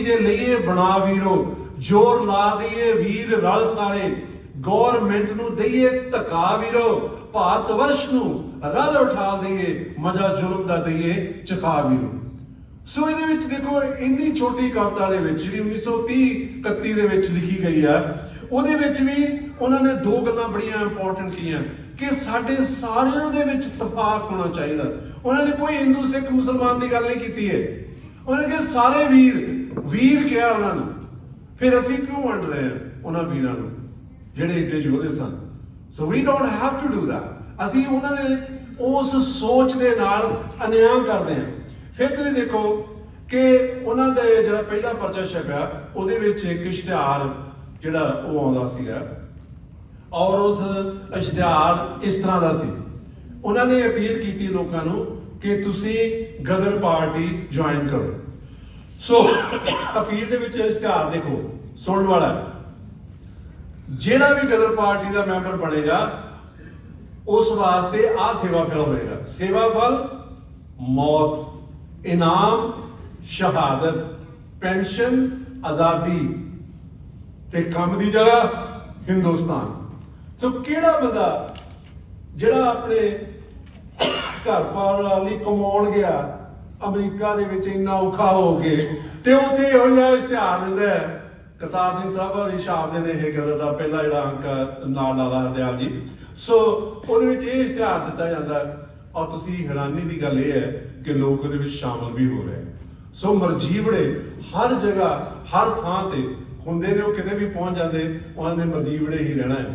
ਜੇ ਲਈਏ ਬਣਾ ਵੀਰੋ, ਜੋਰ ਲਾ ਦਈਏ ਵੀਰ ਰਲ ਸਾਰੇ। ਗੌਰਮੈਂਟ ਨੂੰ ਦਈਏ ਧੱਕਾ ਵੀਰੋ, ਭਾਰਤ ਵਰਸ਼ ਨੂੰ ਰਲ ਉਠਾ ਦਈਏ, ਮਜ਼ਾ ਜ਼ੁਲਮ ਦਾ ਦਈਏ, ਚਖਾ ਵੀਰੋ। ਸੋ ਇਹਦੇ ਵਿੱਚ ਦੇਖੋ, ਇੰਨੀ ਛੋਟੀ ਕਵਿਤਾ ਦੇ ਵਿੱਚ, ਜਿਹੜੀ 1930 31 ਦੇ ਵਿੱਚ ਲਿਖੀ ਗਈ ਆ, ਉਹਦੇ ਵਿੱਚ ਵੀ ਉਹਨਾਂ ਨੇ ਦੋ ਗੱਲਾਂ ਬੜੀਆਂ ਇੰਪੋਰਟੈਂਟ ਕੀਆਂ, ਕਿ ਸਾਡੇ ਸਾਰਿਆਂ ਦੇ ਵਿੱਚ ਇਤਫਾਕ ਹੋਣਾ ਚਾਹੀਦਾ। ਉਹਨਾਂ ਨੇ ਕੋਈ ਹਿੰਦੂ, ਸਿੱਖ, ਮੁਸਲਮਾਨ ਦੀ ਗੱਲ ਨਹੀਂ ਕੀਤੀ ਹੈ। ਉਹਨਾਂ ਨੇ ਕਿਹਾ, ਸਾਰੇ ਵੀਰ ਵੀਰ ਕਿਹਾ ਉਹਨਾਂ ਨੂੰ। ਫਿਰ ਅਸੀਂ ਕਿਉਂ ਵੰਡ ਰਹੇ ਹਾਂ ਉਹਨਾਂ ਵੀਰਾਂ ਨੂੰ, ਜਿਹੜੇ ਏਡੇ ਯੋਧੇ ਸਨ? So we don't have to do that. ਅਸੀਂ ਉਹਨਾਂ ਦੇ, ਉਸ ਸੋਚ ਦੇ ਨਾਲ ਅਨਿਆਂ ਕਰਦੇ ਹਾਂ। ਫਿਰ ਤੁਸੀਂ ਦੇਖੋ ਕਿ ਉਹਨਾਂ ਦੇ ਜਿਹੜਾ ਪਹਿਲਾ ਪਰਚਾ ਛਪਿਆ, ਉਹਦੇ ਵਿੱਚ ਇੱਕ ਇਸ਼ਤਿਹਾਰ ਜਿਹੜਾ ਉਹ ਆਉਂਦਾ ਸੀਗਾ। ਔਰ ਉਸ ਇਸ਼ਤਿਹਾਰ ਇਸ ਤਰ੍ਹਾਂ ਦਾ ਸੀ। ਉਹਨਾਂ ਨੇ ਅਪੀਲ ਕੀਤੀ ਲੋਕਾਂ ਨੂੰ ਕਿ ਤੁਸੀਂ ਗਦਰ ਪਾਰਟੀ ਜੁਆਇਨ ਕਰੋ। ਸੋ ਅਖੀਰ ਦੇ ਵਿੱਚ ਇਸ਼ਤਿਹਾਰ ਦੇਖੋ, ਸੁਣਨ ਵਾਲਾ ਜਿਹੜਾ ਵੀ ਗਦਰ ਪਾਰਟੀ ਦਾ ਮੈਂਬਰ ਬਣੇਗਾ, ਉਸ ਵਾਸਤੇ ਆ ਸੇਵਾ ਫਲ ਹੋਏਗਾ। ਸੇਵਾ ਫਲ ਮੌਤ, ਇਨਾਮ, ਸ਼ਹਾਦਤ, ਪੈਨਸ਼ਨ, ਆਜ਼ਾਦੀ ਤੇ ਕੰਮ ਦੀ ਜਗ੍ਹਾ ਹਿੰਦੁਸਤਾਨ। ਸੋ ਕਿਹੜਾ ਬੰਦਾ, ਜਿਹੜਾ ਆਪਣੇ ਘਰ ਪਾਲਣ ਲਈ ਕਮਾਉਣ ਗਿਆ, ਅਮਰੀਕਾ ਦੇ ਵਿੱਚ ਇੰਨਾ ਔਖਾ ਹੋ ਕੇ। ਤੇ ਉੱਥੇ ਇਹੋ ਜਿਹਾ ਇਸ਼ਤਿਹਾਰ ਦਿੰਦਾ ਹੈ। ਕਰਤਾਰ ਸਿੰਘ ਸਾਹਿਬ ਹਰੀ ਛਾਪ ਦੇ ਨੇ ਇਹ ਗੱਲ ਦਾ ਪਹਿਲਾ ਜਿਹੜਾ ਅੰਕ ਨਾਲ ਲਾਲਾ ਹਰਦਿਆਲ ਜੀ। ਸੋ ਉਹਦੇ ਵਿੱਚ ਇਹ ਇਸ਼ਤਿਹਾਰ ਦਿੱਤਾ ਜਾਂਦਾ ਹੈ। ਔਰ ਤੁਸੀਂ ਹੈਰਾਨੀ ਦੀ ਗੱਲ ਇਹ ਹੈ ਕਿ ਲੋਕ ਉਹਦੇ ਵਿੱਚ ਸ਼ਾਮਲ ਵੀ ਹੋ ਰਹੇ ਸੋ ਮਰਜੀਵੜੇ ਹਰ ਜਗ੍ਹਾ, ਹਰ ਥਾਂ ਤੇ ਹੁੰਦੇ ਨੇ, ਉਹ ਕਿਤੇ ਵੀ ਪਹੁੰਚ ਜਾਂਦੇ, ਉਹਨਾਂ ਨੇ ਮਰਜੀਵੜੇ ਹੀ ਰਹਿਣਾ ਹੈ।